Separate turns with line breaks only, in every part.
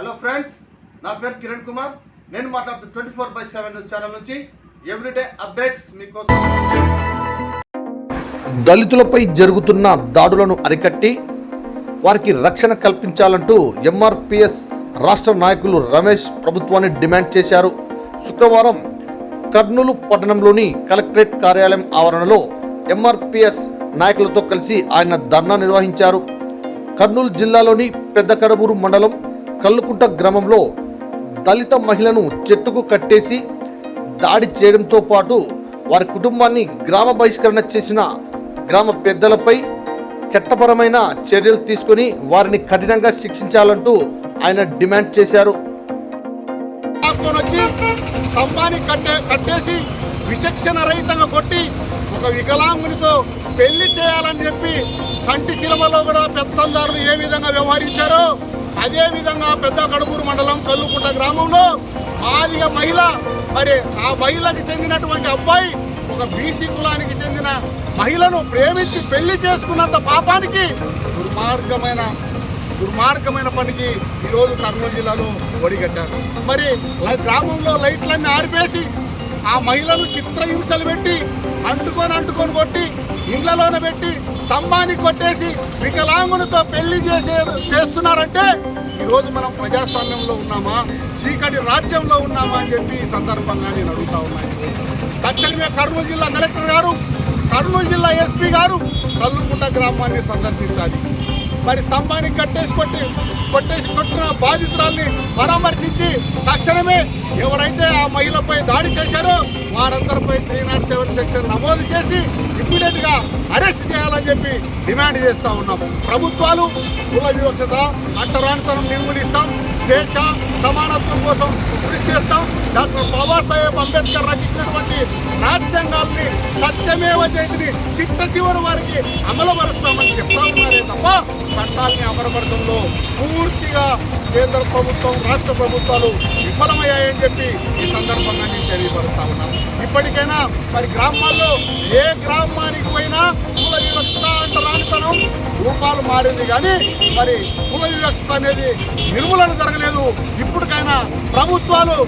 Hello friends నా పేరు కిరణ్ కుమార్. నేను మాట్లాడుతూ twenty four by seven channel నుంచి ఎవ్రీడే అప్డేట్స్ మీకోసం.
దళితులపై జరుగుతున్న దాడులను అరికట్టి వారికి రక్షణ కల్పించాలంటూ ఎంఆర్పిఎస్ రాష్ట్ర నాయకులు రమేష్ ప్రభుత్వాన్ని డిమాండ్ చేశారు. శుక్రవారం కర్నూలు పట్టణంలోని కలెక్టరేట్ కార్యాలయం ఆవరణలో ఎంఆర్పిఎస్ నాయకులతో కలిసి ఆయన ధర్నా నిర్వహించారు. కర్నూలు జిల్లాలోని పెద్దకడబూరు మండలం కల్లుకుంట గ్రామంలో దళిత మహిళను చెట్టుకు కట్టేసి దాడి చేయడంతో పాటు వారి కుటుంబాన్ని గ్రామ బహిష్కరణ చేసిన గ్రామ పెద్దలపై చట్టపరమైన చర్యలు తీసుకొని వారిని కఠినంగా శిక్షించాలంటూ ఆయన డిమాండ్ చేశారు.
లాక్కొని వచ్చి కట్టే కట్టేసి విచక్షణ రహితంగా కొట్టి ఒక వికలాంగునితో పెళ్ళి చేయాలని చెప్పి చంటి చిలమలో కూడా పెత్తందారులు ఏ విధంగా వ్యవహరించారో అదేవిధంగా పెద్ద కడుపూరు మండలం కల్లుకుంట గ్రామంలో మాదిగ మహిళ మరి ఆ మహిళకి చెందినటువంటి అబ్బాయి ఒక బీసీ కులానికి చెందిన మహిళను ప్రేమించి పెళ్ళి చేసుకున్నంత పాపానికి దుర్మార్గమైన దుర్మార్గమైన పనికి ఈరోజు కర్నూలు జిల్లాలో ఒడిగట్టారు. మరి గ్రామంలో లైట్లన్నీ ఆరిపేసి ఆ మహిళను చిత్రహింసలు పెట్టి అంటుకొని అంటుకొని కొట్టి ఇండ్లలోన పెట్టి స్తంభానికి కొట్టేసి వికలాంగునితో పెళ్ళి చేసే చేస్తున్నారంటే ఈరోజు మనం ప్రజాస్వామ్యంలో ఉన్నామా? చీకటి రాజ్యంలో ఉన్నామా అని చెప్పి ఈ సందర్భంగా నేను అడుగుతా ఉన్నాను తక్షణమే కర్నూలు జిల్లా కలెక్టర్ గారు కర్నూలు జిల్లా ఎస్పీ గారు కల్లుకుంట గ్రామాన్ని సందర్శించాలి. మరి స్తంభానికి కట్టేసి కొట్టి కొట్టేసి కొట్టిన బాధితురాల్ని పరామర్శించి తక్షణమే ఎవరైతే ఆ మహిళపై దాడి చేశారో వారందరిపై త్రీ నాట్ సెవెన్ సెక్షన్ నమోదు చేసి ఇమ్మీడియట్గా అరెస్ట్ చేయాలని చెప్పి డిమాండ్ చేస్తా ఉన్నాము ప్రభుత్వాలు కుల వివక్షత అంటరానితనం నిర్మూలిస్తాం. స్వేచ్ఛ సమానత్వం కోసం కృషి చేస్తాం. డాక్టర్ బాబాసాహెబ్ అంబేద్కర్ రచించినటువంటి రాజ్యాంగాల్ని సత్యమేవ జయతిని చిట్ట చివరి వారికి అమలుపరుస్తామని చెప్తా ఉన్నారే తప్ప చట్టాల్ని అమలుపరచడంలో పూర్తిగా కేంద్ర ప్రభుత్వం రాష్ట్ర ప్రభుత్వాలు విఫలమయ్యాయని చెప్పి ఈ సందర్భంగా నేను తెలియపరుస్తా ఉన్నాను ఇప్పటికైనా మరి గ్రామాల్లో ఏ గ్రామానికి పోయినా కుల వివక్షత అంటరానితనం రూపాలు మారింది కానీ మరి కుల వివక్షత అనేది నిర్మూలన జరగలేదు. ఇప్పటికైనా ప్రభుత్వాలు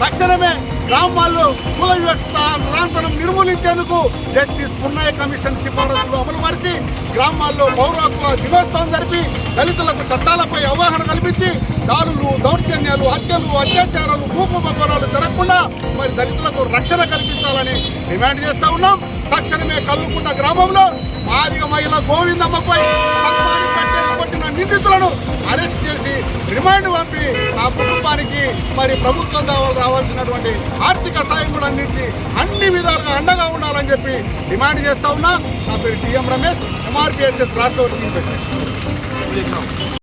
తక్షణమే గ్రామాల్లో కుల వ్యవస్థ రాంతనం నిర్మూలించేందుకు జస్టిస్ పున్నయ్య కమిషన్ సిఫారసులు అమలు పరిచి గ్రామాల్లో పౌర హక్కుల దినోత్సవం జరిపి దళితులకు చట్టాలపై అవగాహన కల్పించి దారులు దౌర్జన్యాలు హత్యలు అత్యాచారాలు భూకుంభకోణాలు జరగకుండా మరి దళితులకు రక్షణ కల్పించాలని డిమాండ్ చేస్తూ ఉన్నాం. తక్షణమే కల్లుకుంట గ్రామంలో మాదిగ మహిళ గోవిందమ్మపై నిందితులను అరెస్ట్ చేసి రిమాండ్ పంపి ఆ కుటుంబానికి మరి ప్రభుత్వం రావాల్సినటువంటి ఆర్థిక సాయం కూడా అందించి అన్ని విధాలుగా అండగా ఉండాలని చెప్పి డిమాండ్ చేస్తా ఉన్నా. నా పేరు టిఎం రమేష్ ఎంఆర్పిఎస్ఎస్ రాష్ట్ర వర్కింగ్ ప్రెసిడెంట్.